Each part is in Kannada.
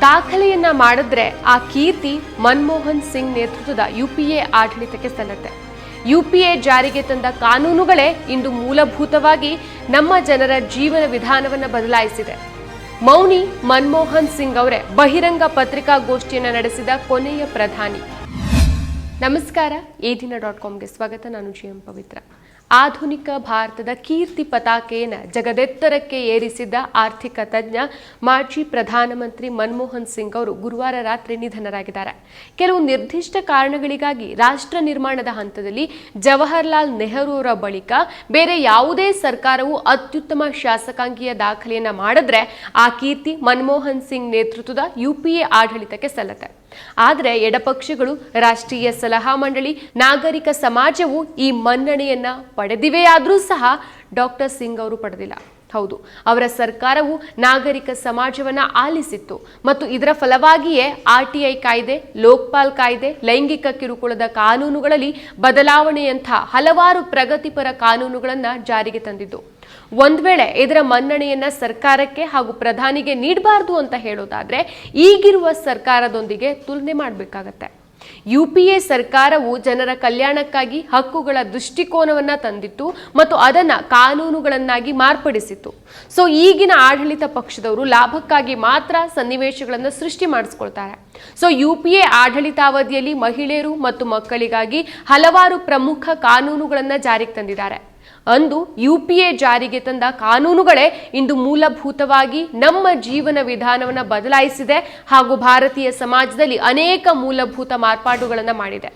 ದಾಖಲೆಯನ್ನ ಮಾಡಿದ್ರೆ ಆ ಕೀರ್ತಿ ಮನಮೋಹನ್ ಸಿಂಗ್ ನೇತೃತ್ವದ ಯುಪಿಎ ಆಡಳಿತಕ್ಕೆ ಸಲ್ಲತ್ತೆ. ಯುಪಿಎ ಜಾರಿಗೆ ತಂದ ಕಾನೂನುಗಳೇ ಇಂದು ಮೂಲಭೂತವಾಗಿ ನಮ್ಮ ಜನರ ಜೀವನ ವಿಧಾನವನ್ನು ಬದಲಾಯಿಸಿದೆ. ಮೌನಿ ಮನಮೋಹನ್ ಸಿಂಗ್ ಅವರೇ ಬಹಿರಂಗ ಪತ್ರಿಕಾಗೋಷ್ಠಿಯನ್ನು ನಡೆಸಿದ ಕೊನೆಯ ಪ್ರಧಾನಿ. ನಮಸ್ಕಾರ ಏದಿನ ದಿನ ಡಾಟ್ ಕಾಮ್ಗೆ ಸ್ವಾಗತ. ನಾನು ಜಿ ಎಂ ಪವಿತ್ರ. ಆಧುನಿಕ ಭಾರತದ ಕೀರ್ತಿ ಪತಾಕೆಯನ್ನು ಜಗದೆತ್ತರಕ್ಕೆ ಏರಿಸಿದ್ದ ಆರ್ಥಿಕ ತಜ್ಞ ಮಾಜಿ ಪ್ರಧಾನಮಂತ್ರಿ ಮನಮೋಹನ್ ಸಿಂಗ್ ಅವರು ಗುರುವಾರ ರಾತ್ರಿ ನಿಧನರಾಗಿದ್ದಾರೆ. ಕೆಲವು ನಿರ್ದಿಷ್ಟ ಕಾರಣಗಳಿಗಾಗಿ ರಾಷ್ಟ್ರ ನಿರ್ಮಾಣದ ಹಂತದಲ್ಲಿ ಜವಾಹರ್ಲಾಲ್ ನೆಹರು ಅವರ ಬಳಿಕ ಬೇರೆ ಯಾವುದೇ ಸರ್ಕಾರವು ಅತ್ಯುತ್ತಮ ಶಾಸಕಾಂಗೀಯ ದಾಖಲೆಯನ್ನ ಮಾಡಿದ್ರೆ ಆ ಕೀರ್ತಿ ಮನಮೋಹನ್ ಸಿಂಗ್ ನೇತೃತ್ವದ ಯುಪಿಎ ಆಡಳಿತಕ್ಕೆ ಸಲ್ಲತ್ತೆ. ಆದರೆ ಎಡಪಕ್ಷಗಳು ರಾಷ್ಟ್ರೀಯ ಸಲಹಾ ಮಂಡಳಿ, ನಾಗರಿಕ ಸಮಾಜವು ಈ ಮನ್ನಣೆಯನ್ನ ಪಡೆದಿವೆಯಾದರೂ ಸಹ ಡಾಕ್ಟರ್ ಸಿಂಗ್ ಅವರು ಪಡೆದಿಲ್ಲ. ಹೌದು, ಅವರ ಸರ್ಕಾರವು ನಾಗರಿಕ ಸಮಾಜವನ್ನ ಆಲಿಸಿತ್ತು ಮತ್ತು ಇದರ ಫಲವಾಗಿಯೇ ಆರ್ ಟಿ ಐ ಕಾಯ್ದೆ, ಲೋಕ್ಪಾಲ್ ಕಾಯ್ದೆ, ಲೈಂಗಿಕ ಕಿರುಕುಳದ ಕಾನೂನುಗಳಲ್ಲಿ ಬದಲಾವಣೆಯಂಥ ಹಲವಾರು ಪ್ರಗತಿಪರ ಕಾನೂನುಗಳನ್ನ ಜಾರಿಗೆ ತಂದಿದ್ದು. ಒಂದ್ ವೇಳೆ ಇದರ ಮನ್ನಣೆಯನ್ನ ಸರ್ಕಾರಕ್ಕೆ ಹಾಗೂ ಪ್ರಧಾನಿಗೆ ನೀಡಬಾರ್ದು ಅಂತ ಹೇಳೋದಾದ್ರೆ ಈಗಿರುವ ಸರ್ಕಾರದೊಂದಿಗೆ ತುಲನೆ ಮಾಡಬೇಕಾಗತ್ತೆ. ಯು ಪಿ ಎ ಸರ್ಕಾರವು ಜನರ ಕಲ್ಯಾಣಕ್ಕಾಗಿ ಹಕ್ಕುಗಳ ದೃಷ್ಟಿಕೋನವನ್ನ ತಂದಿತ್ತು ಮತ್ತು ಅದನ್ನ ಕಾನೂನುಗಳನ್ನಾಗಿ ಮಾರ್ಪಡಿಸಿತ್ತು. ಸೊ ಈಗಿನ ಆಡಳಿತ ಪಕ್ಷದವರು ಲಾಭಕ್ಕಾಗಿ ಮಾತ್ರ ಸನ್ನಿವೇಶಗಳನ್ನು ಸೃಷ್ಟಿ ಮಾಡಿಸ್ಕೊಳ್ತಾರೆ. ಸೊ ಯು ಪಿ ಎ ಆಡಳಿತಾವಧಿಯಲ್ಲಿ ಮಹಿಳೆಯರು ಮತ್ತು ಮಕ್ಕಳಿಗಾಗಿ ಹಲವಾರು ಪ್ರಮುಖ ಕಾನೂನುಗಳನ್ನ ಜಾರಿಗೆ ತಂದಿದ್ದಾರೆ. ಅಂದು ಯು ಪಿ ಎ ಜಾರಿಗೆ ತಂದ ಕಾನೂನುಗಳೇ ಇಂದು ಮೂಲಭೂತವಾಗಿ ನಮ್ಮ ಜೀವನ ವಿಧಾನವನ್ನು ಬದಲಾಯಿಸಿದೆ ಹಾಗೂ ಭಾರತೀಯ ಸಮಾಜದಲ್ಲಿ ಅನೇಕ ಮೂಲಭೂತ ಮಾರ್ಪಾಡುಗಳನ್ನು ಮಾಡಿದೆ.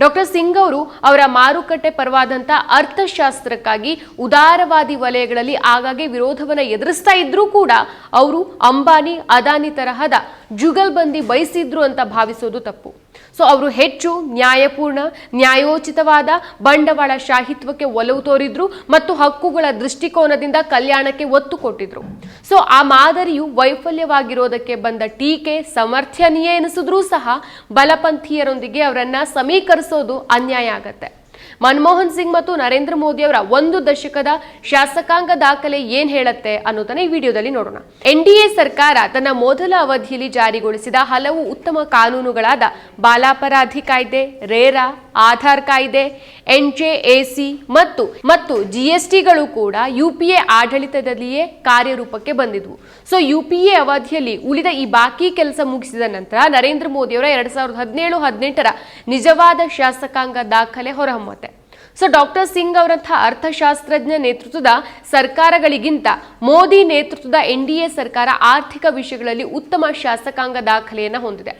ಡಾಕ್ಟರ್ ಸಿಂಗ್ ಅವರು ಅವರ ಮಾರುಕಟ್ಟೆ ಪರವಾದಂಥ ಅರ್ಥಶಾಸ್ತ್ರಕ್ಕಾಗಿ ಉದಾರವಾದಿ ವಲಯಗಳಲ್ಲಿ ಆಗಾಗ್ಗೆ ವಿರೋಧವನ್ನು ಎದುರಿಸ್ತಾ ಇದ್ರೂ ಕೂಡ ಅವರು ಅಂಬಾನಿ, ಅದಾನಿ ತರಹದ ಜುಗಲ್ಬಂದಿ ಬಯಸಿದ್ರು ಅಂತ ಭಾವಿಸೋದು ತಪ್ಪು. ಸೊ ಅವರು ಹೆಚ್ಚು ನ್ಯಾಯಪೂರ್ಣ, ನ್ಯಾಯೋಚಿತವಾದ ಬಂಡವಾಳ ಶಾಹಿತ್ವಕ್ಕೆ ಒಲವು ತೋರಿದ್ರು ಮತ್ತು ಹಕ್ಕುಗಳ ದೃಷ್ಟಿಕೋನದಿಂದ ಕಲ್ಯಾಣಕ್ಕೆ ಒತ್ತು ಕೊಟ್ಟಿದ್ರು. ಸೊ ಆ ಮಾದರಿಯು ವೈಫಲ್ಯವಾಗಿರೋದಕ್ಕೆ ಬಂದ ಟೀಕೆ ಸಮರ್ಥನೀಯ ಎನಿಸಿದ್ರೂ ಸಹ ಬಲಪಂಥೀಯರೊಂದಿಗೆ ಅವರನ್ನ ಸಮೀಕರಿಸೋದು ಅನ್ಯಾಯ ಆಗತ್ತೆ. ಮನಮೋಹನ್ ಸಿಂಗ್ ಮತ್ತು ನರೇಂದ್ರ ಮೋದಿ ಅವರ ಒಂದು ದಶಕದ ಶಾಸಕಾಂಗ ದಾಖಲೆ ಏನ್ ಹೇಳುತ್ತೆ ಅನ್ನೋದನ್ನ ಈ ವಿಡಿಯೋದಲ್ಲಿ ನೋಡೋಣ. ಎನ್ ಸರ್ಕಾರ ತನ್ನ ಮೊದಲ ಅವಧಿಯಲ್ಲಿ ಜಾರಿಗೊಳಿಸಿದ ಹಲವು ಉತ್ತಮ ಕಾನೂನುಗಳಾದ ಬಾಲಾಪರಾಧಿ ಕಾಯ್ದೆ, ರೇರಾ, ಆಧಾರ್ ಕಾಯ್ದೆ, ಎನ್ ಜೆ ಸಿ ಮತ್ತು ಮತ್ತು ಜಿ ಎಸ್ ಟಿಗಳು ಕೂಡ ಯುಪಿಎ ಆಡಳಿತದಲ್ಲಿಯೇ ಕಾರ್ಯರೂಪಕ್ಕೆ ಬಂದಿದ್ವು. ಸೊ ಯುಪಿಎ ಅವಧಿಯಲ್ಲಿ ಉಳಿದ ಈ ಬಾಕಿ ಕೆಲಸ ಮುಗಿಸಿದ ನಂತರ ನರೇಂದ್ರ ಮೋದಿಯವರ ಎರಡ್ ಸಾವಿರದ ಹದಿನೇಳು, ಹದಿನೆಂಟರ ನಿಜವಾದ ಶಾಸಕಾಂಗ ದಾಖಲೆ ಹೊರಹೊಮ್ಮತ್ತೆ. ಸೊ ಡಾಕ್ಟರ್ ಸಿಂಗ್ ಅವರಂತಹ ಅರ್ಥಶಾಸ್ತ್ರಜ್ಞ ನೇತೃತ್ವದ ಸರ್ಕಾರಗಳಿಗಿಂತ ಮೋದಿ ನೇತೃತ್ವದ ಎನ್ ಡಿ ಎ ಸರ್ಕಾರ ಆರ್ಥಿಕ ವಿಷಯಗಳಲ್ಲಿ ಉತ್ತಮ ಶಾಸಕಾಂಗ ದಾಖಲೆಯನ್ನು ಹೊಂದಿದೆ.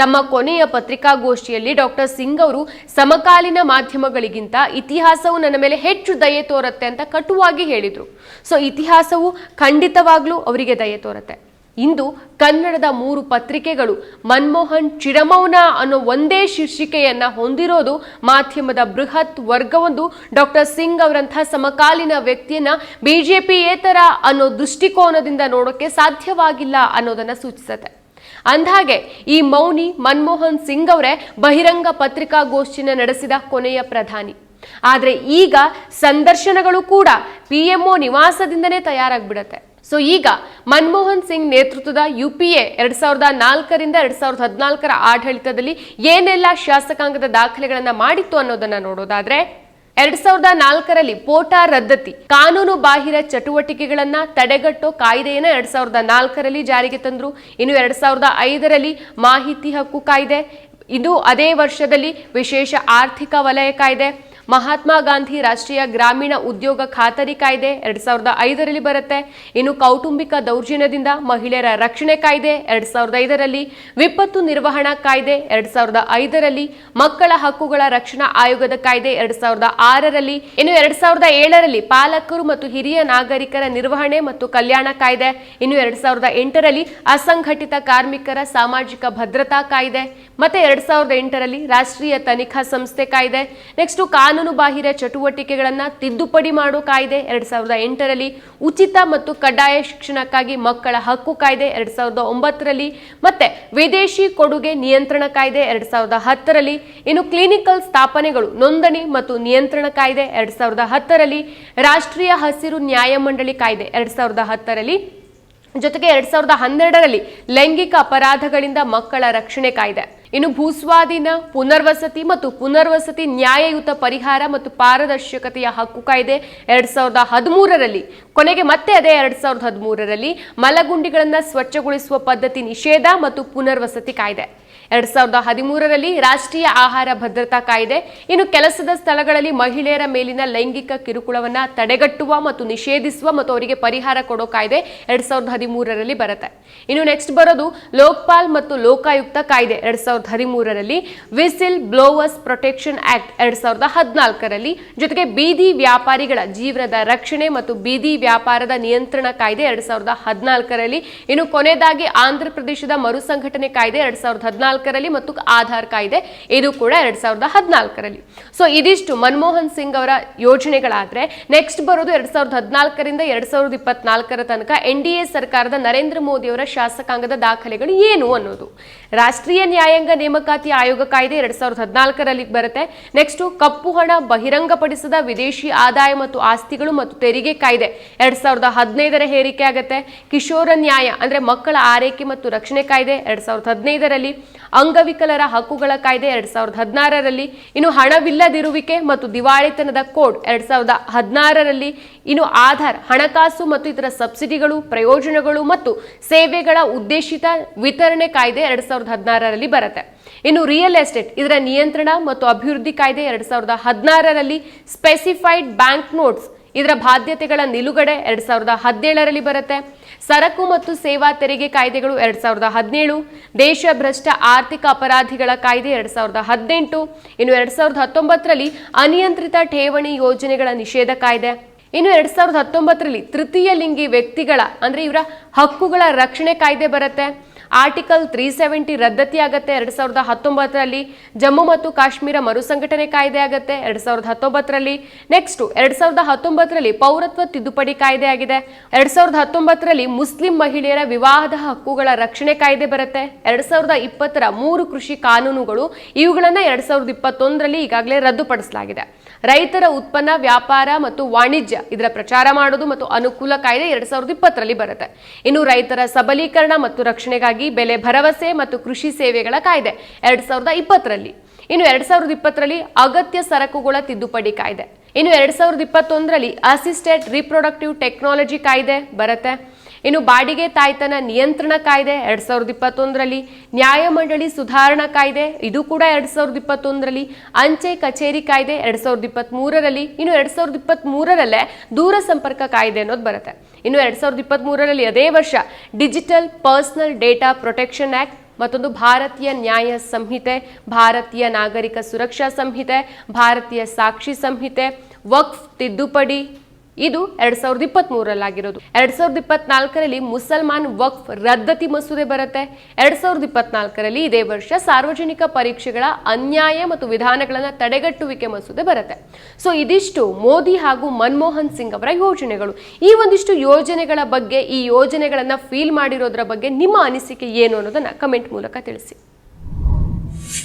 ತಮ್ಮ ಕೊನೆಯ ಪತ್ರಿಕಾಗೋಷ್ಠಿಯಲ್ಲಿ ಡಾಕ್ಟರ್ ಸಿಂಗ್ ಅವರು ಸಮಕಾಲೀನ ಮಾಧ್ಯಮಗಳಿಗಿಂತ ಇತಿಹಾಸವು ನನ್ನ ಮೇಲೆ ಹೆಚ್ಚು ದಯೆ ತೋರುತ್ತೆ ಅಂತ ಕಟುವಾಗಿ ಹೇಳಿದರು. ಸೊ ಇತಿಹಾಸವು ಖಂಡಿತವಾಗ್ಲೂ ಅವರಿಗೆ ದಯೆ ತೋರತ್ತೆ. ಇಂದು ಕನ್ನಡದ ಮೂರು ಪತ್ರಿಕೆಗಳು ಮನ್ಮೋಹನ್ ಚಿರಮೌನ ಅನ್ನೋ ಒಂದೇ ಶೀರ್ಷಿಕೆಯನ್ನ ಹೊಂದಿರೋದು ಮಾಧ್ಯಮದ ಬೃಹತ್ ವರ್ಗವೊಂದು. ಡಾಕ್ಟರ್ ಸಿಂಗ್ ಅವರಂತಹ ಸಮಕಾಲೀನ ವ್ಯಕ್ತಿಯನ್ನ ಬಿಜೆಪಿಯೇತರ ಅನ್ನೋ ದೃಷ್ಟಿಕೋನದಿಂದ ನೋಡೋಕೆ ಸಾಧ್ಯವಾಗಿಲ್ಲ ಅನ್ನೋದನ್ನ ಸೂಚಿಸುತ್ತೆ. ಅಂದ್ಹಾಗೆ ಈ ಮೌನಿ ಮನ್ಮೋಹನ್ ಸಿಂಗ್ ಅವರೇ ಬಹಿರಂಗ ಪತ್ರಿಕಾಗೋಷ್ಠಿನ ನಡೆಸಿದ ಕೊನೆಯ ಪ್ರಧಾನಿ. ಆದರೆ ಈಗ ಸಂದರ್ಶನಗಳು ಕೂಡ ಪಿಎಂಒ ನಿವಾಸದಿಂದನೇ ತಯಾರಾಗ್ಬಿಡತ್ತೆ. ಸೊ ಈಗ ಮನಮೋಹನ್ ಸಿಂಗ್ ನೇತೃತ್ವದ ಯು ಪಿ ಎ ಎರಡ್ ಸಾವಿರದ ನಾಲ್ಕರಿಂದ ಎರಡ್ ಸಾವಿರದ ಹದಿನಾಲ್ಕರ ಆಡಳಿತದಲ್ಲಿ ಏನೆಲ್ಲ ಶಾಸಕಾಂಗದ ದಾಖಲೆಗಳನ್ನ ಮಾಡಿತ್ತು ಅನ್ನೋದನ್ನ ನೋಡೋದಾದ್ರೆ, ಎರಡ್ ಸಾವಿರದ ನಾಲ್ಕರಲ್ಲಿ ಪೋಟಾ ರದ್ದತಿ, ಕಾನೂನು ಬಾಹಿರ ಚಟುವಟಿಕೆಗಳನ್ನ ತಡೆಗಟ್ಟೋ ಕಾಯ್ದೆಯನ್ನ ಎರಡ್ ಸಾವಿರದ ನಾಲ್ಕರಲ್ಲಿ ಜಾರಿಗೆ ತಂದ್ರು. ಇನ್ನು ಎರಡ್ ಸಾವಿರದ ಐದರಲ್ಲಿ ಮಾಹಿತಿ ಹಕ್ಕು ಕಾಯ್ದೆ, ಇದು ಅದೇ ವರ್ಷದಲ್ಲಿ ವಿಶೇಷ ಆರ್ಥಿಕ ವಲಯ ಕಾಯ್ದೆ. ಮಹಾತ್ಮ ಗಾಂಧಿ ರಾಷ್ಟ್ರೀಯ ಗ್ರಾಮೀಣ ಉದ್ಯೋಗ ಖಾತರಿ ಕಾಯ್ದೆ ಎರಡ್ ಸಾವಿರದ ಐದರಲ್ಲಿ ಬರುತ್ತೆ. ಇನ್ನು ಕೌಟುಂಬಿಕ ದೌರ್ಜನ್ಯದಿಂದ ಮಹಿಳೆಯರ ರಕ್ಷಣೆ ಕಾಯ್ದೆ ಎರಡ್ ಸಾವಿರದ ಐದರಲ್ಲಿ. ವಿಪತ್ತು ನಿರ್ವಹಣಾ ಕಾಯ್ದೆ ಎರಡ್ ಸಾವಿರದ ಐದರಲ್ಲಿ. ಮಕ್ಕಳ ಹಕ್ಕುಗಳ ರಕ್ಷಣಾ ಆಯೋಗದ ಕಾಯ್ದೆ ಎರಡ್ ಸಾವಿರದ ಆರರಲ್ಲಿ. ಇನ್ನು ಎರಡ್ ಸಾವಿರದ ಏಳರಲ್ಲಿ ಪಾಲಕರು ಮತ್ತು ಹಿರಿಯ ನಾಗರಿಕರ ನಿರ್ವಹಣೆ ಮತ್ತು ಕಲ್ಯಾಣ ಕಾಯ್ದೆ. ಇನ್ನು ಎರಡ್ ಸಾವಿರದ ಎಂಟರಲ್ಲಿ ಅಸಂಘಟಿತ ಕಾರ್ಮಿಕರ ಸಾಮಾಜಿಕ ಭದ್ರತಾ ಕಾಯ್ದೆ. ಮತ್ತೆ ಎರಡ್ ಸಾವಿರದ ಎಂಟರಲ್ಲಿ ರಾಷ್ಟ್ರೀಯ ತನಿಖಾ ಸಂಸ್ಥೆ ಕಾಯ್ದೆ. ನೆಕ್ಸ್ಟ್ ಬಾಹಿರ ಚಟುವಟಿಕೆಗಳನ್ನ ತಿದ್ದುಪಡಿ ಮಾಡೋ ಕಾಯ್ದೆ ಎರಡ್ ಸಾವಿರದ ಎಂಟರಲ್ಲಿ ಉಚಿತ ಮತ್ತು ಕಡ್ಡಾಯ ಶಿಕ್ಷಣಕ್ಕಾಗಿ ಮಕ್ಕಳ ಹಕ್ಕು ಕಾಯ್ದೆ ಎರಡ್ ಸಾವಿರದ ಒಂಬತ್ತರಲ್ಲಿ ಮತ್ತೆ ವಿದೇಶಿ ಕೊಡುಗೆ ನಿಯಂತ್ರಣ ಕಾಯ್ದೆ ಎರಡ್ ಸಾವಿರದ ಹತ್ತರಲ್ಲಿ, ಇನ್ನು ಕ್ಲಿನಿಕಲ್ ಸ್ಥಾಪನೆಗಳು ನೋಂದಣಿ ಮತ್ತು ನಿಯಂತ್ರಣ ಕಾಯ್ದೆ ಎರಡ್ ಸಾವಿರದ ಹತ್ತರಲ್ಲಿ, ರಾಷ್ಟ್ರೀಯ ಹಸಿರು ನ್ಯಾಯಮಂಡಳಿ ಕಾಯ್ದೆ ಎರಡ್ ಸಾವಿರದ ಹತ್ತರಲ್ಲಿ, ಜೊತೆಗೆ ಎರಡ್ ಸಾವಿರದ ಹನ್ನೆರಡರಲ್ಲಿ ಲೈಂಗಿಕ ಅಪರಾಧಗಳಿಂದ ಮಕ್ಕಳ ರಕ್ಷಣೆ ಕಾಯ್ದೆ. ಇನ್ನು ಭೂಸ್ವಾಧೀನ, ಪುನರ್ವಸತಿ ಮತ್ತು ಪುನರ್ವಸತಿ ನ್ಯಾಯಯುತ ಪರಿಹಾರ ಮತ್ತು ಪಾರದರ್ಶಕತೆಯ ಹಕ್ಕು ಕಾಯ್ದೆ ಎರಡ್ ಸಾವಿರದ ಹದಿಮೂರರಲ್ಲಿ. ಕೊನೆಗೆ ಮತ್ತೆ ಅದೇ ಎರಡ್ ಸಾವಿರದ ಹದಿಮೂರರಲ್ಲಿ ಮಲಗುಂಡಿಗಳನ್ನು ಸ್ವಚ್ಛಗೊಳಿಸುವ ಪದ್ಧತಿ ನಿಷೇಧ ಮತ್ತು ಪುನರ್ವಸತಿ ಕಾಯ್ದೆ. ಎರಡ್ ಸಾವಿರದ ಹದಿಮೂರರಲ್ಲಿ ರಾಷ್ಟ್ರೀಯ ಆಹಾರ ಭದ್ರತಾ ಕಾಯ್ದೆ. ಇನ್ನು ಕೆಲಸದ ಸ್ಥಳಗಳಲ್ಲಿ ಮಹಿಳೆಯರ ಮೇಲಿನ ಲೈಂಗಿಕ ಕಿರುಕುಳವನ್ನ ತಡೆಗಟ್ಟುವ ಮತ್ತು ನಿಷೇಧಿಸುವ ಮತ್ತು ಅವರಿಗೆ ಪರಿಹಾರ ಕೊಡೋ ಕಾಯ್ದೆ ಎರಡ್ ಸಾವಿರದ ಹದಿಮೂರರಲ್ಲಿ ಬರುತ್ತೆ. ಇನ್ನು ನೆಕ್ಸ್ಟ್ ಬರೋದು ಲೋಕ್ಪಾಲ್ ಮತ್ತು ಲೋಕಾಯುಕ್ತ ಕಾಯ್ದೆ ಎರಡ್ ಸಾವಿರದ ಹದಿಮೂರರಲ್ಲಿ. ವಿಸಿಲ್ ಬ್ಲೋವರ್ಸ್ ಪ್ರೊಟೆಕ್ಷನ್ ಆಕ್ಟ್ ಎರಡ್ ಸಾವಿರದ ಹದಿನಾಲ್ಕರಲ್ಲಿ. ಜೊತೆಗೆ ಬೀದಿ ವ್ಯಾಪಾರಿಗಳ ಜೀವನದ ರಕ್ಷಣೆ ಮತ್ತು ಬೀದಿ ವ್ಯಾಪಾರದ ನಿಯಂತ್ರಣ ಕಾಯ್ದೆ ಎರಡ್ ಸಾವಿರದ ಹದಿನಾಲ್ಕರಲ್ಲಿ. ಇನ್ನು ಕೊನೆಯದಾಗಿ ಆಂಧ್ರ ಪ್ರದೇಶದ ಮರುಸಂಘಟನೆ ಕಾಯ್ದೆ ಎರಡ್ ಸಾವಿರದ ಹದಿನಾಲ್ಕರಲ್ಲಿ ಮತ್ತು ಆಧಾರ್ ಕಾಯ್ದೆ ಇದು ಕೂಡ ಎರಡ್ ಸಾವಿರದ ಹದಿನಾಲ್ಕರಲ್ಲಿ. ಸೊ ಇದಿಷ್ಟು ಮನಮೋಹನ್ ಸಿಂಗ್ ಅವರ ಯೋಜನೆಗಳಾದ್ರೆ ನೆಕ್ಸ್ಟ್ ಬರೋದು ಎರಡ್ ಸಾವಿರದ ಹದಿನಾಲ್ಕರಿಂದ ಎರಡ್ ಸಾವಿರದ ಇಪ್ಪತ್ನಾಲ್ಕರ ತನಕ ಎನ್ ಡಿ ಎ ಸರ್ಕಾರದ ನರೇಂದ್ರ ಮೋದಿ ಅವರ ಶಾಸಕಾಂಗದ ದಾಖಲೆಗಳು ಏನು ಅನ್ನೋದು. ರಾಷ್ಟ್ರೀಯ ನ್ಯಾಯಾಂಗ ನೇಮಕಾತಿ ಆಯೋಗ ಕಾಯ್ದೆ ಎರಡ್ ಸಾವಿರದ ಹದಿನಾಲ್ಕರಲ್ಲಿ ಬರುತ್ತೆ. ನೆಕ್ಸ್ಟ್ ಕಪ್ಪು ಹಣ ಬಹಿರಂಗಪಡಿಸದ ವಿದೇಶಿ ಆದಾಯ ಮತ್ತು ಆಸ್ತಿಗಳು ಮತ್ತು ತೆರಿಗೆ ಕಾಯ್ದೆ ಎರಡ್ ಸಾವಿರದ ಹದಿನೈದರ ಹೇರಿಕೆ ಆಗುತ್ತೆ. ಕಿಶೋರ ನ್ಯಾಯ ಅಂದ್ರೆ ಮಕ್ಕಳ ಆರೈಕೆ ಮತ್ತು ರಕ್ಷಣೆ ಕಾಯ್ದೆ ಎರಡ್ ಸಾವಿರದ ಹದಿನೈದರಲ್ಲಿ. ಅಂಗವಿಕಲರ ಹಕ್ಕುಗಳ ಕಾಯ್ದೆ ಎರಡ್ ಸಾವಿರದ ಹದಿನಾರರಲ್ಲಿ ಇನ್ನು ಹಣವಿಲ್ಲದಿರುವಿಕೆ ಮತ್ತು ದಿವಾಳಿತನದ ಕೋಡ್ ಎರಡ್ ಸಾವಿರದ ಹದಿನಾರರಲ್ಲಿ ಇನ್ನು ಆಧಾರ್, ಹಣಕಾಸು ಮತ್ತು ಇತರ ಸಬ್ಸಿಡಿಗಳು, ಪ್ರಯೋಜನಗಳು ಮತ್ತು ಸೇವೆಗಳ ಉದ್ದೇಶಿತ ವಿತರಣೆ ಕಾಯ್ದೆ ಎರಡ್ ಸಾವಿರದ ಹದಿನಾರರಲ್ಲಿ ಬರುತ್ತೆ. ಇನ್ನು ರಿಯಲ್ ಎಸ್ಟೇಟ್ ಇದರ ನಿಯಂತ್ರಣ ಮತ್ತು ಅಭಿವೃದ್ಧಿ ಕಾಯ್ದೆ ಎರಡ್ ಸಾವಿರದ ಹದಿನಾರರಲ್ಲಿ ಸ್ಪೆಸಿಫೈಡ್ ಬ್ಯಾಂಕ್ ನೋಟ್ಸ್ ಇದರ ಬಾಧ್ಯತೆಗಳ ನಿಲುಗಡೆ ಎರಡ್ ಸಾವಿರದ ಹದಿನೇಳರಲ್ಲಿ ಬರುತ್ತೆ. ಸರಕು ಮತ್ತು ಸೇವಾ ತೆರಿಗೆ ಕಾಯ್ದೆಗಳು ಎರಡ್ ಸಾವಿರದ ಹದಿನೇಳು. ದೇಶ ಭ್ರಷ್ಟ ಆರ್ಥಿಕ ಅಪರಾಧಿಗಳ ಕಾಯ್ದೆ ಎರಡ್ ಸಾವಿರದ ಹದಿನೆಂಟು. ಇನ್ನು ಎರಡ್ ಸಾವಿರದ ಹತ್ತೊಂಬತ್ತರಲ್ಲಿ ಅನಿಯಂತ್ರಿತ ಠೇವಣಿ ಯೋಜನೆಗಳ ನಿಷೇಧ ಕಾಯ್ದೆ. ಇನ್ನು ಎರಡ್ ಸಾವಿರದ ಹತ್ತೊಂಬತ್ತರಲ್ಲಿ ತೃತೀಯ ಲಿಂಗಿ ವ್ಯಕ್ತಿಗಳ, ಅಂದ್ರೆ ಇವರ ಹಕ್ಕುಗಳ ರಕ್ಷಣೆ ಕಾಯ್ದೆ ಬರುತ್ತೆ. ಆರ್ಟಿಕಲ್ ತ್ರೀ ಸೆವೆಂಟಿ ರದ್ದತಿಯಾಗತ್ತೆ ಎರಡ್ ಸಾವಿರದ ಹತ್ತೊಂಬತ್ತರಲ್ಲಿ ಜಮ್ಮು ಮತ್ತು ಕಾಶ್ಮೀರ ಮರುಸಂಘಟನೆ ಕಾಯ್ದೆ ಆಗುತ್ತೆ. ಎರಡ್ ಸಾವಿರದ ಹತ್ತೊಂಬತ್ತರಲ್ಲಿ ನೆಕ್ಸ್ಟ್ ಎರಡ್ ಸಾವಿರದ ಹತ್ತೊಂಬತ್ತರಲ್ಲಿ ಪೌರತ್ವ ತಿದ್ದುಪಡಿ ಕಾಯ್ದೆ ಆಗಿದೆ. ಎರಡ್ ಸಾವಿರದ ಹತ್ತೊಂಬತ್ತರಲ್ಲಿ ಮುಸ್ಲಿಂ ಮಹಿಳೆಯರ ವಿವಾಹದ ಹಕ್ಕುಗಳ ರಕ್ಷಣೆ ಕಾಯ್ದೆ ಬರುತ್ತೆ. ಎರಡ್ ಸಾವಿರದ ಇಪ್ಪತ್ತರ ಮೂರು ಕೃಷಿ ಕಾನೂನುಗಳು ಇವುಗಳನ್ನ ಎರಡ್ ಸಾವಿರದ ಇಪ್ಪತ್ತೊಂದರಲ್ಲಿ ಈಗಾಗಲೇ ರದ್ದುಪಡಿಸಲಾಗಿದೆ. ರೈತರ ಉತ್ಪನ್ನ, ವ್ಯಾಪಾರ ಮತ್ತು ವಾಣಿಜ್ಯ ಇದರ ಪ್ರಚಾರ ಮಾಡೋದು ಮತ್ತು ಅನುಕೂಲ ಕಾಯ್ದೆ ಎರಡ್ ಸಾವಿರದ ಇಪ್ಪತ್ತರಲ್ಲಿ ಬರುತ್ತೆ. ಇನ್ನು ರೈತರ ಸಬಲೀಕರಣ ಮತ್ತು ರಕ್ಷಣೆಗಾಗಿ ಬೆಲೆ ಭರವಸೆ ಮತ್ತು ಕೃಷಿ ಸೇವೆಗಳ ಕಾಯ್ದೆ ಎರಡ್ ಸಾವಿರದ ಇಪ್ಪತ್ತರಲ್ಲಿ. ಇನ್ನು ಎರಡ್ ಸಾವಿರದ ಇಪ್ಪತ್ತರಲ್ಲಿ ಅಗತ್ಯ ಸರಕುಗಳ ತಿದ್ದುಪಡಿ ಕಾಯ್ದೆ. ಇನ್ನು ಎರಡ್ ಸಾವಿರದ ಇಪ್ಪತ್ತೊಂದರಲ್ಲಿ ಅಸಿಸ್ಟೆಡ್ ರಿಪ್ರೊಡಕ್ಟಿವ್ ಟೆಕ್ನಾಲಜಿ ಕಾಯ್ದೆ ಬರುತ್ತೆ. ಇನ್ನು ಬಾಡಿಗೆ ತಾಯ್ತನ ನಿಯಂತ್ರಣ ಕಾಯ್ದೆ ಎರಡ್ ಸಾವಿರದ ಇಪ್ಪತ್ತೊಂದರಲ್ಲಿ, ನ್ಯಾಯಮಂಡಳಿ ಸುಧಾರಣಾ ಕಾಯ್ದೆ, ಇದು ಕೂಡ ಎರಡ್ ಸಾವಿರದ ಇಪ್ಪತ್ತೊಂದರಲ್ಲಿ, ಅಂಚೆ ಕಚೇರಿ ಕಾಯ್ದೆ ಎರಡ್ ಸಾವಿರದ ಇಪ್ಪತ್ತ್ ಮೂರರಲ್ಲಿ ಇನ್ನು ಎರಡ್ ಸಾವಿರದ ಇಪ್ಪತ್ತ್ ಮೂರರಲ್ಲೇ ದೂರ ಸಂಪರ್ಕ ಕಾಯ್ದೆ ಅನ್ನೋದು ಬರುತ್ತೆ. ಇನ್ನು ಎರಡ್ ಸಾವಿರದ ಇಪ್ಪತ್ತ್ ಮೂರರಲ್ಲಿ ಅದೇ ವರ್ಷ digital personal data protection act, ಮತ್ತೊಂದು ಭಾರತೀಯ ನ್ಯಾಯ ಸಂಹಿತೆ, ಭಾರತೀಯ ನಾಗರಿಕ ಸುರಕ್ಷಾ ಸಂಹಿತೆ, ಭಾರತೀಯ ಸಾಕ್ಷಿ ಸಂಹಿತೆ, ವಕ್ಫ್ ತಿದ್ದುಪಡಿ ಇದು ಎರಡ್ ಸಾವಿರದ ಇಪ್ಪತ್ತ್ ಮೂರಲ್ಲಾಗಿರೋದು ಎರಡ್ ಸಾವಿರದ ಇಪ್ಪತ್ನಾಲ್ಕರಲ್ಲಿ ಮುಸಲ್ಮಾನ್ ವಕ್ಫ್ ರದ್ದತಿ ಮಸೂದೆ ಬರುತ್ತೆ. ಎರಡ್ ಸಾವಿರದ ಇಪ್ಪತ್ನಾಲ್ಕರಲ್ಲಿ ಇದೇ ವರ್ಷ ಸಾರ್ವಜನಿಕ ಪರೀಕ್ಷೆಗಳ ಅನ್ಯಾಯ ಮತ್ತು ವಿಧಾನಗಳನ್ನು ತಡೆಗಟ್ಟುವಿಕೆ ಮಸೂದೆ ಬರುತ್ತೆ. ಸೊ ಇದಿಷ್ಟು ಮೋದಿ ಹಾಗೂ ಮನಮೋಹನ್ ಸಿಂಗ್ ಅವರ ಯೋಜನೆಗಳು. ಈ ಒಂದಿಷ್ಟು ಯೋಜನೆಗಳ ಬಗ್ಗೆ, ಈ ಯೋಜನೆಗಳನ್ನ ಫೀಲ್ ಮಾಡಿರೋದ್ರ ಬಗ್ಗೆ ನಿಮ್ಮ ಅನಿಸಿಕೆ ಏನು ಅನ್ನೋದನ್ನ ಕಮೆಂಟ್ ಮೂಲಕ ತಿಳಿಸಿ.